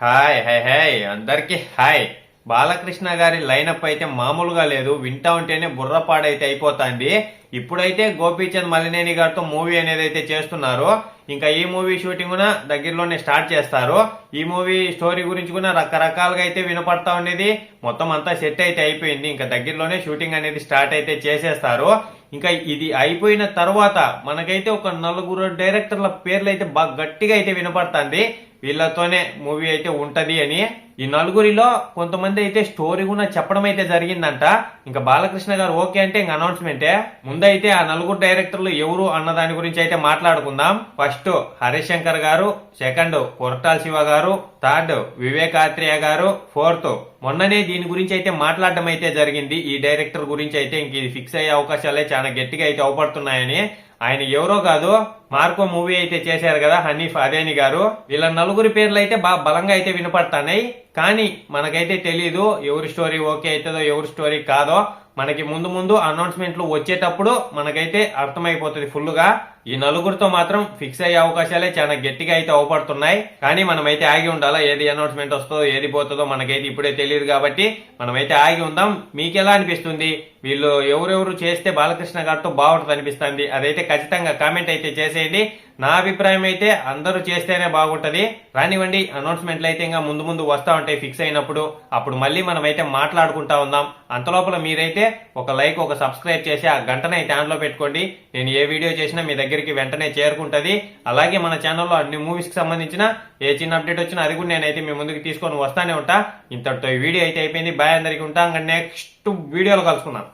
Hi hi hi అందరికీ hi. Balakrishna గారి lineup అయితే మామూలుగా లేదు వింటా ఉంటేనే బుర్రపాడైతే అయిపోతుంది. ఇప్పుడైతే గోపీచంద్ మలినేని గారితో మూవీ అనేది అయితే చేస్తున్నారు. ఇంకా ఈ మూవీ షూటింగ్ కూడా దగ్గరలోనే స్టార్ట్ చేస్తారు. ఈ మూవీ స్టోరీ గురించి కూడా రకరకాలుగా అయితే వినపడతా ఉండేది. మొత్తం అంతా సెట్ అయితే అయిపోయింది. ఇంకా దగ్గరలోనే షూటింగ్ అనేది స్టార్ట్ అయితే చేసేస్తారు. ఇంకా ఇది అయిపోయిన తర్వాత మనకైతే ఒక నలుగురు డైరెక్టర్ల పేర్లు అయితే బాగా గట్టిగా అయితే వినపడుతుంది. వీళ్ళతోనే మూవీ అయితే ఉంటది అని ఈ నలుగురిలో కొంతమంది అయితే స్టోరీ కూడా చెప్పడం అయితే జరిగిందంట. ఇంకా బాలకృష్ణ గారు ఓకే అంటే ఇంక అనౌన్స్మెంటే ముందైతే ఆ నలుగురు డైరెక్టర్లు ఎవరు అన్న దాని గురించి అయితే మాట్లాడుకుందాం. ఫస్ట్ హరిశంకర్ గారు సెకండ్ కొరటాల శివ గారు థర్డ్ వివేకాత్రేయ గారు ఫోర్త్. మొన్ననే దీని గురించి అయితే మాట్లాడడం అయితే జరిగింది. ఈ డైరెక్టర్ గురించి అయితే ఇంక ఇది ఫిక్స్ అయ్యే అవకాశాలే చాలా గట్టిగా అయితే అవపడుతున్నాయని. ఆయన ఎవరో కాదు మార్కో మూవీ అయితే చేశారు కదా హనీఫ్ అదేని గారు. వీళ్ళ నలుగురి పేర్లు అయితే బాగా బలంగా అయితే వినపడుతున్నాయి. కానీ మనకైతే తెలియదు ఎవరి స్టోరీ ఓకే అవుతుందో ఎవరి స్టోరీ కాదో. మనకి ముందు ముందు అనౌన్స్మెంట్లు వచ్చేటప్పుడు మనకైతే అర్థమైపోతుంది ఫుల్గా ఈ నలుగురితో మాత్రం ఫిక్స్ అయ్యే అవకాశాలే చాలా గట్టిగా అయితే అవపడుతున్నాయి. కానీ మనమైతే ఆగి ఉండాలా? ఏది అనౌన్స్మెంట్ వస్తుందో ఏది పోతుందో మనకైతే ఇప్పుడే తెలియదు కాబట్టి మనమైతే ఆగి ఉందాం. మీకు ఎలా అనిపిస్తుంది? వీళ్ళు ఎవరెవరు చేస్తే బాలకృష్ణ గారితో బాగుంటుంది అనిపిస్తుంది అదైతే ఖచ్చితంగా కామెంట్ అయితే చేసేయండి. నా అభిప్రాయం అయితే అందరూ చేస్తేనే బాగుంటుంది. రానివ్వండి అనౌన్స్మెంట్లు అయితే ఇంకా ముందు ముందు వస్తూ ఉంటాయి ఫిక్స్ అయినప్పుడు. అప్పుడు మళ్ళీ మనం అయితే మాట్లాడుకుంటా ఉందాం. అంతలోపల మీరైతే ఒక లైక్ ఒక సబ్స్క్రైబ్ చేసి ఆ గంటనైతే ఆన్ పెట్టుకోండి. నేను ఏ వీడియో చేసినా మీ దగ్గరికి వెంటనే చేరుకుంటది. అలాగే మన ఛానల్లో అన్ని మూవీస్కి సంబంధించిన ఏ చిన్న అప్డేట్ వచ్చినా అది కూడా నేనైతే మీ ముందుకు తీసుకొని వస్తానే ఉంటా. ఇంతటితో ఈ వీడియో అయితే అయిపోయింది. బాయ్ అందరికి ఉంటాం. నెక్స్ట్ వీడియోలో కలుసుకుందాం.